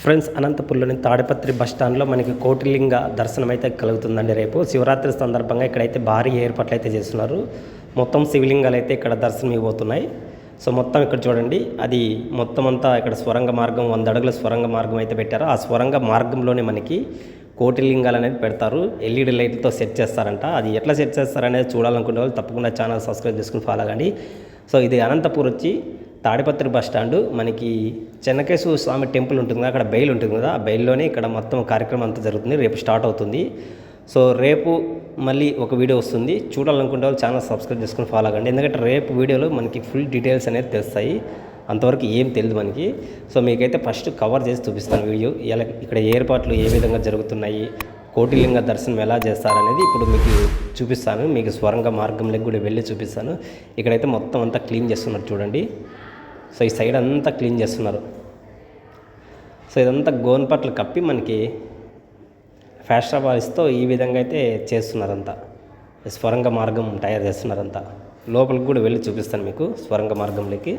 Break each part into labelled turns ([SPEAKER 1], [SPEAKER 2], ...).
[SPEAKER 1] Friends అనంతపురంలోని Tadipatri బస్టాండ్లో మనకి కోటిలింగ దర్శనం అయితే కలుగుతుందండి రేపు. శివరాత్రి సందర్భంగా ఇక్కడైతే భారీ ఏర్పాట్లు అయితే చేస్తున్నారు. మొత్తం శివలింగాలు అయితే ఇక్కడ దర్శనం ఇవ్వబోతున్నాయి సో మొత్తం ఇక్కడ చూడండి అది మొత్తం అంతా ఇక్కడ స్వరంగ మార్గం వంద అడుగుల స్వరంగ మార్గం అయితే పెట్టారు. ఆ స్వరంగ మార్గంలోనే మనకి కోటిలింగాలు అనేది పెడతారు. ఎల్ఈడి లైట్లతో సెట్ చేస్తారంట. అది ఎట్లా సెట్ చేస్తారనేది చూడాలనుకునే వాళ్ళు తప్పకుండా ఛానల్ సబ్స్క్రైబ్ చేసుకుని ఫాలో కండి సో ఇది అనంతపూర్ వచ్చి తాడిపత్రి బస్ స్టాండ్ మనకి చెన్నకేశ్వర స్వామి టెంపుల్ ఉంటుంది కదా అక్కడ బయలు ఉంటుంది కదా ఆ బయలులోనే ఇక్కడ మొత్తం కార్యక్రమం అంతా జరుగుతుంది. రేపు స్టార్ట్ అవుతుంది. సో రేపు మళ్ళీ ఒక వీడియో వస్తుంది. చూడాలనుకుంటే వాళ్ళు ఛానల్ సబ్స్క్రైబ్ చేసుకుని ఫాలో అవ్వండి ఎందుకంటే రేపు వీడియోలో మనకి ఫుల్ డీటెయిల్స్ అనేది తెలుస్తాయి. అంతవరకు ఏం తెలియదు మనకి. సో మీకైతే ఫస్ట్ కవర్ చేసి చూపిస్తాను వీడియో. ఎలా ఇక్కడ ఏర్పాట్లు ఏ విధంగా జరుగుతున్నాయి కోటిలింగ దర్శనం ఎలా చేస్తారనేది ఇప్పుడు మీకు చూపిస్తాను. మీకు స్వరంగ మార్గంలోకి కూడా వెళ్ళి చూపిస్తాను. ఇక్కడైతే మొత్తం అంతా క్లీన్ చేస్తున్నారు చూడండి. సో ఈ సైడ్ అంతా క్లీన్ చేస్తున్నారు. సో ఇదంతా గోన్పట్లు కప్పి మనకి ఫ్యాస్ట్రాబాల్స్తో ఈ విధంగా అయితే చేస్తున్నారంతా. స్వరంగ మార్గం తయారు చేస్తున్నారంతా. లోపలికి కూడా వెళ్ళి చూపిస్తాను మీకు స్వరంగ మార్గంలోకి.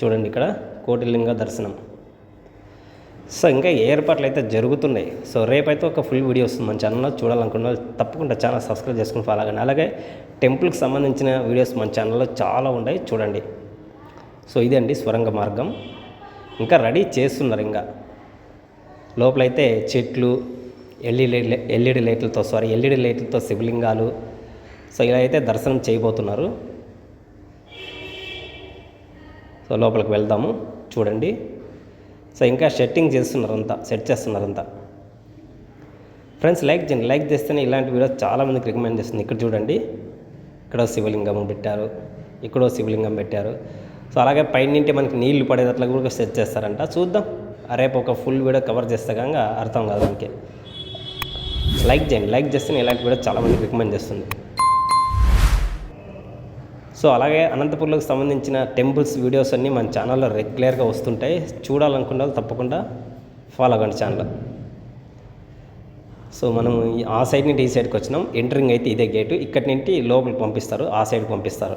[SPEAKER 1] చూడండి ఇక్కడ కోటిలింగ దర్శనం. సో ఇంకా ఏర్పాట్లు అయితే జరుగుతున్నాయి. సో రేపైతే ఒక ఫుల్ వీడియో వస్తుంది మన ఛానల్లో. చూడాలనుకున్న తప్పకుండా ఛానల్ సబ్స్క్రైబ్ చేసుకుని ఫాలో కానీ అలాగే టెంపుల్కి సంబంధించిన వీడియోస్ మన ఛానల్లో చాలా ఉన్నాయి. చూడండి. సో ఇదండి స్వరంగ మార్గం. ఇంకా రెడీ చేస్తున్నారు ఇంకా. లోపలైతే చెట్లు ఎల్ఈడి ఎల్ఈడి లైట్లతో సారీ ఎల్ఈడి లైట్లతో శివలింగాలు. సో ఇలా అయితే దర్శనం చేయబోతున్నారు. సో లోపలికి వెళ్దాము చూడండి. సో ఇంకా సెట్టింగ్ చేస్తున్నారంతా సెట్ చేస్తున్నారు అంతా ఫ్రెండ్స్ లైక్ చేయండి. లైక్ చేస్తేనే ఇలాంటి వీడియోస్ చాలామందికి రికమెండ్ చేస్తుంది. ఇక్కడ చూడండి. ఇక్కడ శివలింగం పెట్టారు. ఇక్కడో శివలింగం పెట్టారు. సో అలాగే పైనుంటి మనకి నీళ్ళు పడేటట్లు కూడా సెట్ చేస్తారంట. చూద్దాం. రేపు ఒక ఫుల్ వీడియో కవర్ చేస్తే కనుక అర్థం కాదు మనకి. లైక్ చేయండి. లైక్ చేస్తేనే ఇలాంటి వీడియో చాలామందికి రికమెండ్ చేస్తుంది. సో అలాగే అనంతపూర్లోకి సంబంధించిన టెంపుల్స్ వీడియోస్ అన్నీ మన ఛానల్లో రెగ్యులర్గా వస్తుంటాయి. చూడాలనుకున్న తప్పకుండా ఫాలో అవ్వండి ఛానల్ సో మనం ఈ- ఆ సైడ్ నుండి ఈ సైడ్కి వచ్చినాం. ఎంటరింగ్ అయితే ఇదే గేటు ఇక్కడి నుండి లోపలికి పంపిస్తారు. ఆ సైడ్ పంపిస్తారు.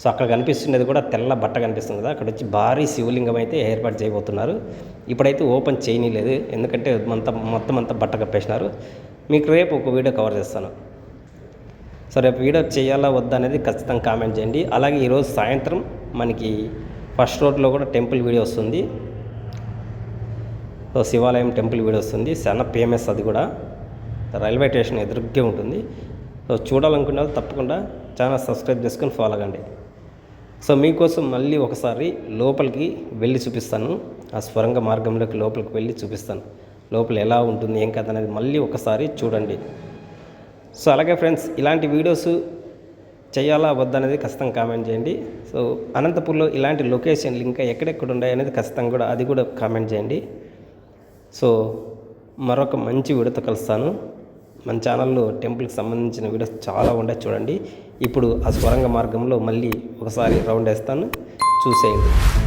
[SPEAKER 1] సో అక్కడ కనిపిస్తున్నది కూడా తెల్ల బట్ట కనిపిస్తుంది కదా అక్కడ వచ్చి భారీ శివలింగం అయితే ఏర్పాటు చేయబోతున్నారు. ఇప్పుడైతే ఓపెన్ చేయనీలేదు ఎందుకంటే మొత్తం మొత్తం అంతా బట్ట కప్పేసినారు. మీకు రేపు ఒక వీడియో కవర్ చేస్తాను. సో రేపు వీడియో చేయాలా వద్దా అనేది ఖచ్చితంగా కామెంట్ చేయండి. అలాగే ఈరోజు సాయంత్రం మనకి ఫస్ట్ రోడ్లో కూడా టెంపుల్ వీడియో వస్తుంది. సో శివాలయం టెంపుల్ వీడియో వస్తుంది. చాలా ఫేమస్ అది కూడా. రైల్వే స్టేషన్ ఎదురుగ్గే ఉంటుంది. సో చూడాలనుకునే వాళ్ళు తప్పకుండా ఛానల్ సబ్స్క్రైబ్ చేసుకొని ఫాలో అవ్వండి సో మీకోసం మళ్ళీ ఒకసారి లోపలికి వెళ్ళి చూపిస్తాను. ఆ స్వరంగ మార్గంలోకి లోపలికి వెళ్ళి చూపిస్తాను. లోపల ఎలా ఉంటుంది ఏం కథ అనేది మళ్ళీ ఒకసారి చూడండి. సో అలాగే ఫ్రెండ్స్ ఇలాంటి వీడియోస్ చేయాలా వద్దా అనేది ఖచ్చితంగా కామెంట్ చేయండి. సో అనంతపూర్లో ఇలాంటి లొకేషన్లు ఇంకా ఎక్కడెక్కడ ఉన్నాయి అనేది ఖచ్చితంగా కూడా అది కూడా కామెంట్ చేయండి. సో మరొక మంచి వీడియోతో కలుస్తాను. మన ఛానల్లో టెంపుల్కి సంబంధించిన వీడియోస్ చాలా ఉన్నాయి చూడండి. ఇప్పుడు ఆ స్వరంగ మార్గంలో మళ్ళీ ఒకసారి రౌండ్ వేస్తాను. చూసేయండి.